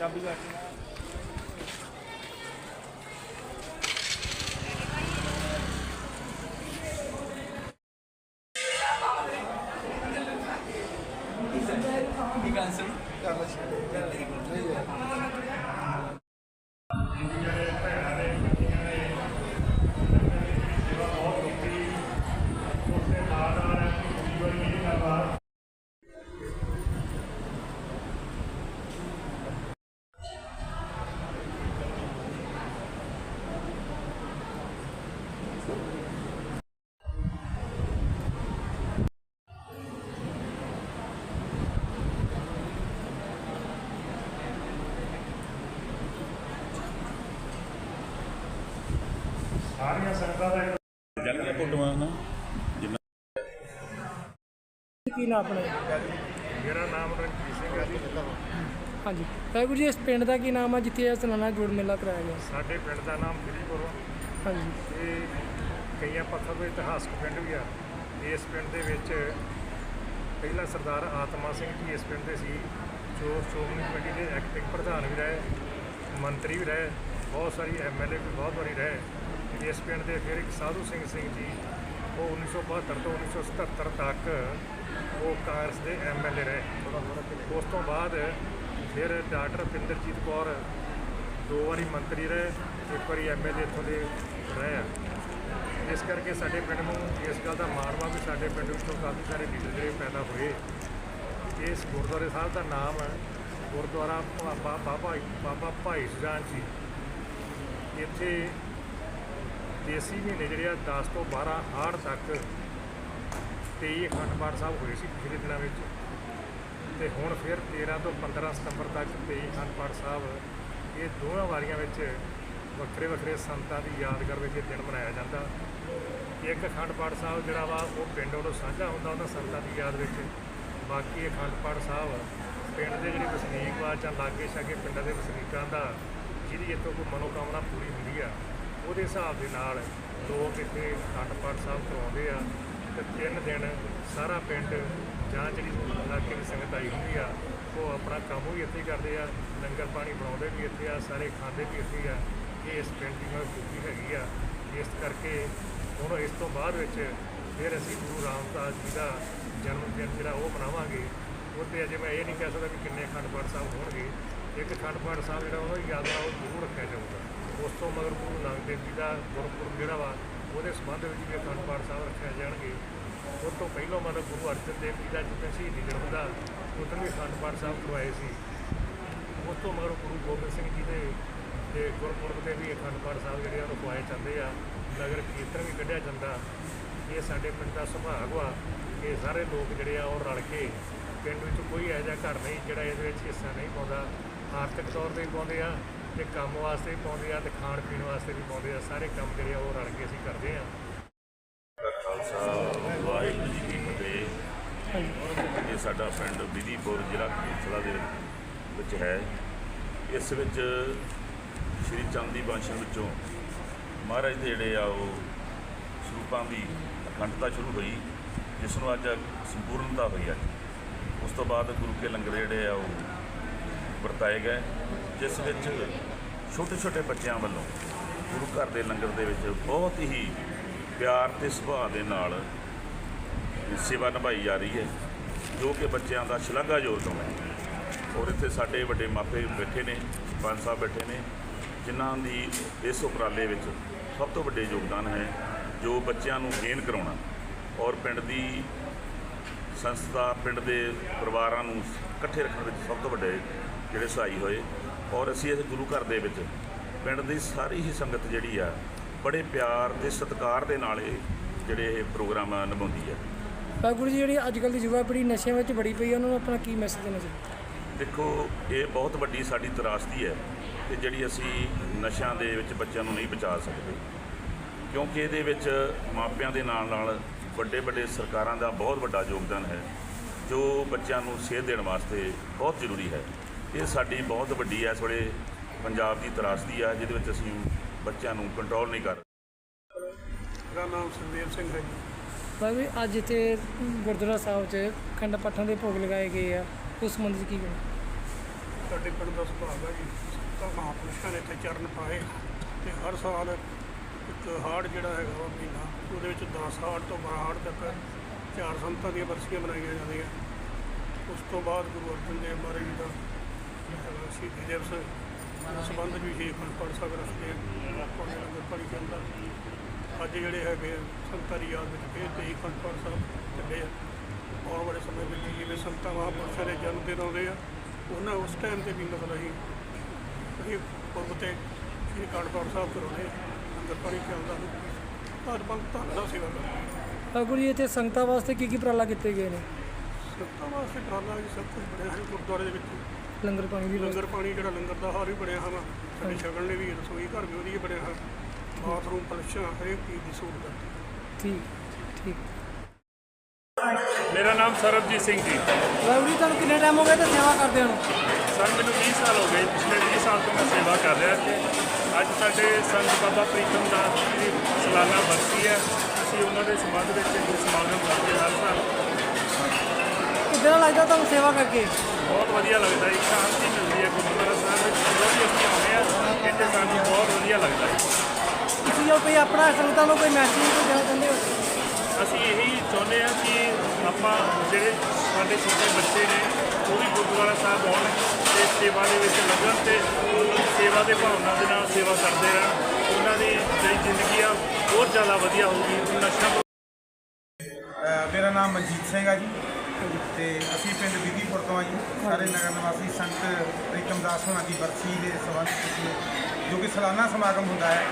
Обязательно. ਸਾਰੀਆਂ ਸੰਗਤਾਂ ਦਾ ਜਾਣਗੇ ਫੋਟੋਆਂ ਨਾ ਜਿੰਨਾ ਕੀ ਨਾਮ ਆਪਣਾ ਮੇਰਾ ਨਾਮ ਰਣਜੀਤ ਸਿੰਘ ਹੈ ਜੀ ਹਾਂਜੀ। ਵਾਹਿਗੁਰੂ ਜੀ ਇਸ ਪਿੰਡ ਦਾ ਕੀ ਨਾਮ ਆ ਜਿੱਥੇ ਇਹ ਸਲਾਨਾ ਜੋੜ ਮੇਲਾ ਕਰਾਇਆ ਗਿਆ? ਸਾਡੇ ਪਿੰਡ ਦਾ ਨਾਮ ਫਰੀਦਪੁਰ ਵਾ। ਹਾਂਜੀ। ਇਹ ਕਈਆਂ ਪੱਥਰ ਦੇ ਇਤਿਹਾਸਕ ਪਿੰਡ ਵੀ ਆ। ਇਸ ਪਿੰਡ ਦੇ ਵਿੱਚ ਪਹਿਲਾ ਸਰਦਾਰ ਆਤਮਾ ਸਿੰਘ ਜੀ ਇਸ ਪਿੰਡ ਦੇ ਸੀ। ਜੋ ਸ਼੍ਰੋਮਣੀ ਕਮੇਟੀ ਦੇ ਐਕਟਿੰਗ ਪ੍ਰਧਾਨ ਵੀ ਰਹੇ ਮੰਤਰੀ ਵੀ ਰਹੇ ਬਹੁਤ ਸਾਰੀ ਐਮਐਲਏ ਵੀ ਬਹੁਤ ਵਾਰੀ ਰਹੇ। ਇਸ ਪਿੰਡ ਦੇ ਫਿਰ ਇੱਕ ਸਾਧੂ ਸਿੰਘ ਸਿੰਘ ਜੀ, ਉਹ 1972 ਤੋਂ 1977 ਤੱਕ ਉਹ ਕਾਂਗਰਸ ਦੇ ਐਮਐਲਏ ਰਹੇ। ਉਸ ਤੋਂ ਬਾਅਦ ਫਿਰ ਡਾਕਟਰ ਪਿੰਦਰਜੀਤ ਕੌਰ ਦੋ ਵਾਰੀ ਮੰਤਰੀ ਰਹੇ, ਇੱਕ ਵਾਰੀ ਐਮਐਲਏ ਇੱਥੋਂ ਦੇ ਰਹੇ ਆ। ਇਸ ਕਰਕੇ ਸਾਡੇ ਪਿੰਡ ਨੂੰ ਇਸ ਗੱਲ ਦਾ ਮਾਣ ਵਾ ਵੀ ਸਾਡੇ ਪਿੰਡ ਵਿੱਚੋਂ ਕਾਫੀ ਸਾਰੇ ਲੀਡਰ ਜਿਹੜੇ ਪੈਦਾ ਹੋਏ। ਇਸ ਗੁਰਦੁਆਰੇ ਸਾਹਿਬ ਦਾ ਨਾਮ ਗੁਰਦੁਆਰਾ ਬਾਬਾ ਬਾਬਾ ਬਾਬਾ ਭਾਈ ਸੁਜਾਨ ਜੀ ਇੱਥੇ ਦੇਸੀ ਮਹੀਨੇ ਜਿਹੜੇ ਆ 10 ਤੋਂ 12 ਹਾੜ ਤੱਕ 23 ਅਖੰਡ ਪਾਠ ਸਾਹਿਬ ਹੋਏ ਸੀ ਪਿਛਲੇ ਦਿਨਾਂ ਵਿੱਚ। ਤੇ ਹੁਣ ਫਿਰ 13 ਤੋਂ 15 ਸਤੰਬਰ ਤੱਕ 23 ਅਖੰਡ ਪਾਠ ਸਾਹਿਬ, ਇਹ ਦੋਹਾਂ ਵਾਰੀਆਂ ਵਿੱਚ ਵੱਖਰੇ ਵੱਖਰੇ ਸੰਤਾਂ ਦੀ ਯਾਦਗਾਰ ਵਿੱਚ ਇਹ ਦਿਨ ਮਨਾਇਆ ਜਾਂਦਾ। ਇੱਕ ਅਖੰਡ ਪਾਠ ਸਾਹਿਬ ਜਿਹੜਾ ਵਾ, ਉਹ ਪਿੰਡ ਵੱਲੋਂ ਸਾਂਝਾ ਹੁੰਦਾ ਉਹਨਾਂ ਸੰਤਾਂ ਦੀ ਯਾਦ ਵਿੱਚ। ਬਾਕੀ ਅਖੰਡ ਪਾਠ ਸਾਹਿਬ ਪਿੰਡ ਦੇ ਜਿਹੜੇ ਵਸਨੀਕ ਵਾ ਜਾਂ ਲਾਗੇ ਛਾਗੇ ਪਿੰਡਾਂ ਦੇ ਵਸਨੀਕਾਂ ਦਾ, ਜਿਹਦੀ ਇੱਥੋਂ ਕੋਈ ਮਨੋਕਾਮਨਾ ਪੂਰੀ ਹੁੰਦੀ ਆ ਉਹਦੇ ਹਿਸਾਬ ਦੇ ਨਾਲ ਲੋਕ ਇੱਥੇ ਅਖੰਡ ਪਾਠ ਸਾਹਿਬ ਤੋਂ ਆਉਂਦੇ ਆ ਤੇ ਤਿੰਨ ਦਿਨ ਸਾਰਾ ਪਿੰਡ ਜਾਂ ਜਿਹੜੀ ਇਲਾਕੇ ਦੀ ਸੰਗਤ ਆਈ ਹੁੰਦੀ ਆ, ਉਹ ਆਪਣਾ ਕੰਮ ਵੀ ਇੱਥੇ ਕਰਦੇ ਆ, ਲੰਗਰ ਪਾਣੀ ਬਣਾਉਂਦੇ ਵੀ ਇੱਥੇ ਆ, ਸਾਰੇ ਖਾਂਦੇ ਵੀ ਇੱਥੇ ਆ। ਇਹ ਇਸ ਪਿੰਡ ਦੀ ਮਹੱਤਵਪੂਰਤੀ ਹੈਗੀ ਆ। ਇਸ ਕਰਕੇ ਹੁਣ ਇਸ ਤੋਂ ਬਾਅਦ ਵਿੱਚ ਫਿਰ ਅਸੀਂ ਗੁਰੂ ਰਾਮਦਾਸ ਜੀ ਦਾ ਜਨਮ ਦਿਨ ਜਿਹੜਾ ਉਹ ਮਨਾਵਾਂਗੇ। ਉਹ 'ਤੇ ਅਜੇ ਮੈਂ ਇਹ ਨਹੀਂ ਕਹਿ ਸਕਦਾ ਕਿ ਕਿੰਨੇ ਅਖੰਡ ਪਾਠ ਸਾਹਿਬ ਹੋਣਗੇ। ਇੱਕ ਅਖੰਡ ਪਾਠ ਸਾਹਿਬ ਜਿਹੜਾ ਉਹਦਾ ਯਾਦ ਆ, ਉਹ ਜ਼ਰੂਰ ਰੱਖਿਆ ਜਾਊਗਾ। ਤੋਂ ਮਗਰ ਗੁਰੂ ਨਾਨਕ ਦੇਵ ਜੀ ਦਾ ਗੁਰਪੁਰਬ ਜਿਹੜਾ ਵਾ, ਉਹਦੇ ਸੰਬੰਧ ਵਿੱਚ ਵੀ ਅਖੰਡ ਪਾਠ ਸਾਹਿਬ ਰੱਖਿਆ ਜਾਣਗੇ। ਉਸ ਤੋਂ ਪਹਿਲਾਂ ਮਤਲਬ ਗੁਰੂ ਅਰਜਨ ਦੇਵ ਜੀ ਦਾ ਜਿੱਥੇ ਸ਼ਹੀਦੀ ਦਿਨ ਹੁੰਦਾ ਉਦੋਂ ਵੀ ਅਖੰਡ ਪਾਠ ਸਾਹਿਬ ਕਰਵਾਏ ਸੀ। ਉਸ ਤੋਂ ਮਗਰ ਗੁਰੂ ਗੋਬਿੰਦ ਸਿੰਘ ਜੀ ਦੇ ਤੇ ਗੁਰਪੁਰਬ ਤੇ ਵੀ ਅਖੰਡ ਪਾਠ ਸਾਹਿਬ ਜਿਹੜੇ ਆ, ਉਹ ਖਵਾਏ ਜਾਂਦੇ ਆ। ਨਗਰ ਕੀਰਤਨ ਵੀ ਕੱਢਿਆ ਜਾਂਦਾ। ਇਹ ਸਾਡੇ ਪਿੰਡ ਦਾ ਸੁਭਾਗ ਵਾ ਕਿ ਸਾਰੇ ਲੋਕ ਜਿਹੜੇ ਆ, ਉਹ ਰਲ ਕੇ ਪਿੰਡ ਵਿੱਚ ਕੋਈ ਇਹੋ ਜਿਹਾ ਘਰ ਨਹੀਂ ਜਿਹੜਾ ਇਹਦੇ ਵਿੱਚ ਹਿੱਸਾ ਨਹੀਂ ਪਾਉਂਦਾ। ਆਰਥਿਕ ਤੌਰ ਤੇ ਵੀ ਪਾਉਂਦੇ ਆ। ਤੇ ਕੰਮ ਵਾਸਤੇ ਵੀ ਪਾਉਂਦੇ ਆ ਤੇ ਖਾਣ ਪੀਣ ਵਾਸਤੇ ਵੀ ਪਾਉਂਦੇ ਆ, ਸਾਰੇ ਕੰਮ ਜਿਹੜੇ ਆ ਉਹ ਰਲ ਕੇ ਅਸੀਂ ਕਰਦੇ ਆ। ਖਾਲਸਾ, ਵਾਹਿਗੁਰੂ ਜੀ ਕੀ ਫਤਿਹ। ਇਹ ਸਾਡਾ ਪਿੰਡ ਵਿਧੀਪੁਰ ਜ਼ਿਲ੍ਹਾ ਕਪੂਰਥਲਾ ਦੇ ਵਿੱਚ ਹੈ। ਇਸ ਵਿੱਚ ਸ਼੍ਰੀ ਚੰਦੀ ਵੰਸ਼ ਵਿੱਚੋਂ ਮਹਾਰਾਜ ਦੇ ਜਿਹੜੇ ਆ ਉਹ ਸਰੂਪਾਂ ਦੀ ਅਖੰਡਤਾ ਸ਼ੁਰੂ ਹੋਈ, ਜਿਸ ਨੂੰ ਅੱਜ ਸੰਪੂਰਨਤਾ ਹੋਈ ਅੱਜ। ਉਸ ਤੋਂ ਬਾਅਦ ਗੁਰੂ ਕੇ ਲੰਗਰ ਜਿਹੜੇ ਆ ਉਹ ਵਰਤਾਏ ਗਏ, ਜਿਸ ਵਿੱਚ ਛੋਟੇ ਛੋਟੇ ਬੱਚਿਆਂ ਵੱਲੋਂ ਗੁਰੂ ਘਰ ਦੇ ਲੰਗਰ ਦੇ ਵਿੱਚ ਬਹੁਤ ਹੀ ਪਿਆਰ ਤੇ ਸੁਭਾਅ ਦੇ ਨਾਲ ਸੇਵਾ ਨਿਭਾਈ ਜਾ ਰਹੀ ਹੈ, ਜੋ ਕਿ ਬੱਚਿਆਂ ਦਾ ਸ਼ਲਾਘਾਯੋਗ ਕੰਮ ਹੈ। ਔਰ ਇੱਥੇ ਸਾਡੇ ਵੱਡੇ ਮਾਪੇ ਬੈਠੇ ਨੇ ਪੰਜ ਸਾਹਿਬ ਬੈਠੇ ਨੇ, ਜਿਨ੍ਹਾਂ ਦੀ ਇਸ ਉਪਰਾਲੇ ਵਿੱਚ ਸਭ ਤੋਂ ਵੱਡੇ ਯੋਗਦਾਨ ਹੈ, ਜੋ ਬੱਚਿਆਂ ਨੂੰ ਗੇਨ ਕਰਾਉਣਾ। ਔਰ ਪਿੰਡ ਦੀ ਸੰਸਥਾ, ਪਿੰਡ ਦੇ ਪਰਿਵਾਰਾਂ ਨੂੰ ਇਕੱਠੇ ਰੱਖਣ ਵਿੱਚ ਸਭ ਤੋਂ ਵੱਡੇ ਜਿਹੜੇ ਸਹਾਈ ਹੋਏ ਔਰ ਅਸੀਂ ਇਸ ਗੁਰੂ ਘਰ ਦੇ ਵਿੱਚ ਪਿੰਡ ਦੀ ਸਾਰੀ ਹੀ ਸੰਗਤ ਜਿਹੜੀ ਆ ਬੜੇ ਪਿਆਰ ਤੇ ਸਤਿਕਾਰ ਦੇ ਨਾਲ ਇਹ ਜਿਹੜੇ ਇਹ ਪ੍ਰੋਗਰਾਮ ਨਿਭਾਉਂਦੀ ਹੈ ਵਾਹਿਗੁਰੂ ਜੀ ਜਿਹੜੀ ਅੱਜ ਕੱਲ੍ਹ ਦੀ ਯੁਵਾ ਪੀੜ੍ਹੀ ਨਸ਼ਿਆਂ ਵਿੱਚ ਬੜੀ ਪਈ ਹੈ ਉਹਨਾਂ ਨੂੰ ਆਪਣਾ ਕੀ ਮੈਸੇਜ ਦੇਣਾ ਚਾਹੀਦਾ? ਦੇਖੋ ਇਹ ਬਹੁਤ ਵੱਡੀ ਸਾਡੀ ਤਰਾਸਦੀ ਹੈ ਕਿ ਜਿਹੜੀ ਅਸੀਂ ਨਸ਼ਿਆਂ ਦੇ ਵਿੱਚ ਬੱਚਿਆਂ ਨੂੰ ਨਹੀਂ ਬਚਾ ਸਕਦੇ। ਕਿਉਂਕਿ ਇਹਦੇ ਵਿੱਚ ਮਾਪਿਆਂ ਦੇ ਨਾਲ ਨਾਲ ਵੱਡੇ ਵੱਡੇ ਸਰਕਾਰਾਂ ਦਾ ਬਹੁਤ ਵੱਡਾ ਯੋਗਦਾਨ ਹੈ ਜੋ ਬੱਚਿਆਂ ਨੂੰ ਸੇਧ ਦੇਣ ਵਾਸਤੇ ਬਹੁਤ ਜ਼ਰੂਰੀ ਹੈ। ਇਹ ਸਾਡੀ ਬਹੁਤ ਵੱਡੀ ਇਸ ਵੇਲੇ ਪੰਜਾਬ ਦੀ ਤਰਾਸਦੀ ਆ ਜਿਹਦੇ ਵਿੱਚ ਅਸੀਂ ਬੱਚਿਆਂ ਨੂੰ ਕੰਟਰੋਲ ਨਹੀਂ ਕਰ ਮੇਰਾ ਨਾਮ ਸੁਖਦੇਵ ਸਿੰਘ ਹੈ ਜੀ, ਅੱਜ ਇੱਥੇ ਗੁਰਦੁਆਰਾ ਸਾਹਿਬ 'ਚ ਖੰਡ ਪਾਠਾਂ ਦੇ ਭੋਗ ਲਗਾਏ ਗਏ ਆ ਉਸ ਸੰਬੰਧ ਕੀ ਕਹਿਣਾ? ਸਾਡੇ ਪਿੰਡ ਦਾ ਸੁਭਾਅ ਹੈ ਜੀ ਤਾਂ ਮਹਾਂਪੁਰਸ਼ਾਂ ਨੇ ਇੱਥੇ ਚਰਨ ਪਾਏ ਤੇ ਹਰ ਸਾਲ ਇੱਕ ਹਾੜ ਜਿਹੜਾ ਹੈਗਾ ਵਾ ਮਹੀਨਾ ਉਹਦੇ ਵਿੱਚ 10 ਹਾੜ ਤੋਂ 12 ਹਾੜ ਤੱਕ ਚਾਰ ਸੰਤਾਂ ਦੀਆਂ ਬਰਸੀਆਂ ਮਨਾਈਆਂ ਜਾਂਦੀਆਂ। ਉਸ ਤੋਂ ਬਾਅਦ ਗੁਰੂ ਅਰਜਨ ਦੇਵ ਮਹਾਰਾਜ ਜੀ ਦਾ ਸ਼ਹੀਦੀ ਦਿਵਸ ਸੰਬੰਧ ਵਿੱਚ ਵੀ ਅਖੰਡ ਪਾਠ ਸਾਹਿਬ ਰੱਖਦੇ ਆ ਦੇ ਲੰਗਰ ਪਾਣੀ ਚੱਲਦਾ ਅੱਜ ਜਿਹੜੇ ਹੈਗੇ ਆ, ਸੰਤਾਂ ਦੀ ਯਾਦ ਵਿੱਚ ਫਿਰ ਤੇ ਅਖੰਡ ਪਾਠ ਸਾਹਿਬ ਚੱਲੇ ਆਉਣ ਵਾਲੇ ਸਮੇਂ ਵਿੱਚ ਜਿਵੇਂ ਸੰਤਾਂ ਮਹਾਂਪੁਰਸ਼ਾਂ ਦੇ ਜਨਮ ਦਿਨ ਆਉਂਦੇ ਆ ਉਹਨਾਂ ਉਸ ਟਾਈਮ ਤੇ ਵੀ ਮਤਲਬ ਅਸੀਂ ਅਸੀਂ ਪੁਰਬ ਤੇ ਸ਼੍ਰੀ ਅਖੰਡ ਸਾਹਿਬ ਕਰਾਉਂਦੇ ਆ ਲੰਗਰ ਪਾਣੀ ਚੱਲਦਾ ਧੰਨ ਬੰਦ ਧੰਨ ਦਾ ਸੇਵਾ ਕਰਦੇ ਗੁਰੂ ਜੀ ਇੱਥੇ ਸੰਗਤਾਂ ਵਾਸਤੇ ਕੀ ਕੀ ਉਪਰਾਲਾ ਕੀਤੇ ਗਏ ਨੇ? ਸੰਗਤਾਂ ਵਾਸਤੇ ਕਰਾਲਾ ਜੀ ਸਭ ਕੁਝ ਬਣਿਆ ਹੈ ਗੁਰਦੁਆਰੇ ਦੇ ਵਿੱਚ। ਲੰਗਰ ਪਾਣੀ ਦੀ ਲੰਗਰ ਪਾਣੀ ਜਿਹੜਾ ਲੰਗਰ ਦਾ ਹਾਲ ਵੀ ਬਣਿਆ ਹਨ ਸਾਡੇ ਛਕਣ ਲਈ ਵੀ ਰਸੋਈ ਘਰ ਵੀ ਵਧੀਆ ਬਣਿਆ ਹੈ ਬਾਥਰੂਮ ਫਲਸ਼ਾਂ ਹਰੇਕ ਚੀਜ਼ ਦੀ ਸਹੂਲਤ ਹੈ ਠੀਕ ਠੀਕ। ਮੇਰਾ ਨਾਮ ਸਰਬਜੀਤ ਸਿੰਘ ਜੀ। ਜੀ ਤੁਹਾਨੂੰ ਕਿੰਨੇ ਟਾਈਮ ਹੋ ਗਿਆ ਤੇ ਸੇਵਾ ਕਰਦੇ ਨੂੰ ਸਰ ਮੈਨੂੰ 20 ਸਾਲ ਹੋ ਗਏ ਪਿਛਲੇ 20 ਸਾਲ ਤੋਂ ਮੈਂ ਸੇਵਾ ਕਰ ਰਿਹਾ। ਇੱਥੇ ਅੱਜ ਸਾਡੇ ਸੰਤ ਬਾਬਾ ਪ੍ਰੀਤਮ ਦਾਸ ਜੀ ਦੀ ਸਾਲਾਨਾ ਬਰਸੀ ਹੈ। ਅਸੀਂ ਉਹਨਾਂ ਦੇ ਸੰਬੰਧ ਵਿੱਚ ਇਹ ਸਮਾਗਮ ਕਰਦੇ ਹਾਂ ਹਰ ਸਾਲ। ਕਿੱਦਾਂ ਲੱਗਦਾ ਤੁਹਾਨੂੰ ਸੇਵਾ ਕਰਕੇ? ਬਹੁਤ ਵਧੀਆ ਲੱਗਦਾ ਹੈ ਸ਼ਾਂਤੀ ਮਿਲਦੀ ਹੈ ਗੁਰਦੁਆਰਾ ਸਾਹਿਬ ਵਿੱਚ। ਜਦੋਂ ਵੀ ਅਸੀਂ ਆਉਂਦੇ ਹਾਂ ਇੱਥੇ ਸਾਨੂੰ ਬਹੁਤ ਵਧੀਆ ਲੱਗਦਾ ਹੈ ਤੁਸੀਂ ਜੋ ਕੋਈ ਆਪਣਾ ਸੰਗਤਾਂ ਨੂੰ ਕੋਈ ਮੈਸੇਜ ਦੇਣਾ ਚਾਹੁੰਦੇ ਹੋ? ਅਸੀਂ ਇਹੀ ਚਾਹੁੰਦੇ ਹਾਂ ਕਿ ਆਪਾਂ ਜਿਹੜੇ ਸਾਡੇ ਛੋਟੇ ਬੱਚੇ ਨੇ ਉਹ ਵੀ ਗੁਰਦੁਆਰਾ ਸਾਹਿਬ ਆਉਣ ਤੇ ਸੇਵਾ ਦੇ ਵਿੱਚ ਲੱਗਣ ਤੇ ਸੇਵਾ ਦੇ ਭਾਵਨਾ ਦੇ ਨਾਲ ਸੇਵਾ ਕਰਦੇ ਰਹਿਣ। ਉਹਨਾਂ ਦੀ ਜਿਹੜੀ ਜ਼ਿੰਦਗੀ ਆ ਬਹੁਤ ਜ਼ਿਆਦਾ ਵਧੀਆ ਹੋਊਗੀ ਨਸ਼ਾ ਮੇਰਾ ਨਾਮ ਮਨਜੀਤ ਸਿੰਘ ਆ ਜੀ। ਤੇ ਅਸੀਂ ਪਿੰਡ ਵਿਧੀਪੁਰ ਤੋਂ ਆ ਜੀ। ਸਾਰੇ ਨਗਰ ਨਿਵਾਸੀ ਸੰਤ ਪ੍ਰੀਤਮ ਦਾਸ ਹੋਣਾ ਦੀ ਬਰਸੀ ਦੇ ਸੰਬੰਧ ਵਿੱਚ ਜੋ ਕਿ ਸਾਲਾਨਾ ਸਮਾਗਮ ਹੁੰਦਾ ਹੈ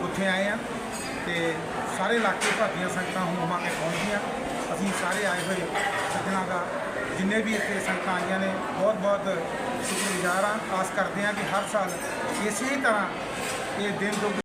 ਉੱਥੇ ਆਏ ਆ ਤੇ ਸਾਰੇ ਇਲਾਕੇ ਭਰ ਦੀਆਂ ਸੰਗਤਾਂ ਹੁਮਾ ਕੇ ਪਹੁੰਚੀਆਂ। ਅਸੀਂ ਸਾਰੇ ਆਏ ਹੋਏ ਸੱਜਣਾ ਦਾ ਜਿੰਨੇ ਵੀ ਇੱਥੇ ਸੰਗਤਾਂ ਆਈਆਂ ਨੇ ਬਹੁਤ ਬਹੁਤ ਸ਼ੁਕਰਗੁਜ਼ਾਰ ਹਾਂ। ਆਸ ਕਰਦੇ ਹਾਂ ਕਿ ਹਰ ਸਾਲ ਇਸੇ ਤਰ੍ਹਾਂ ਇਹ ਦਿਨ ਦੁੱਗ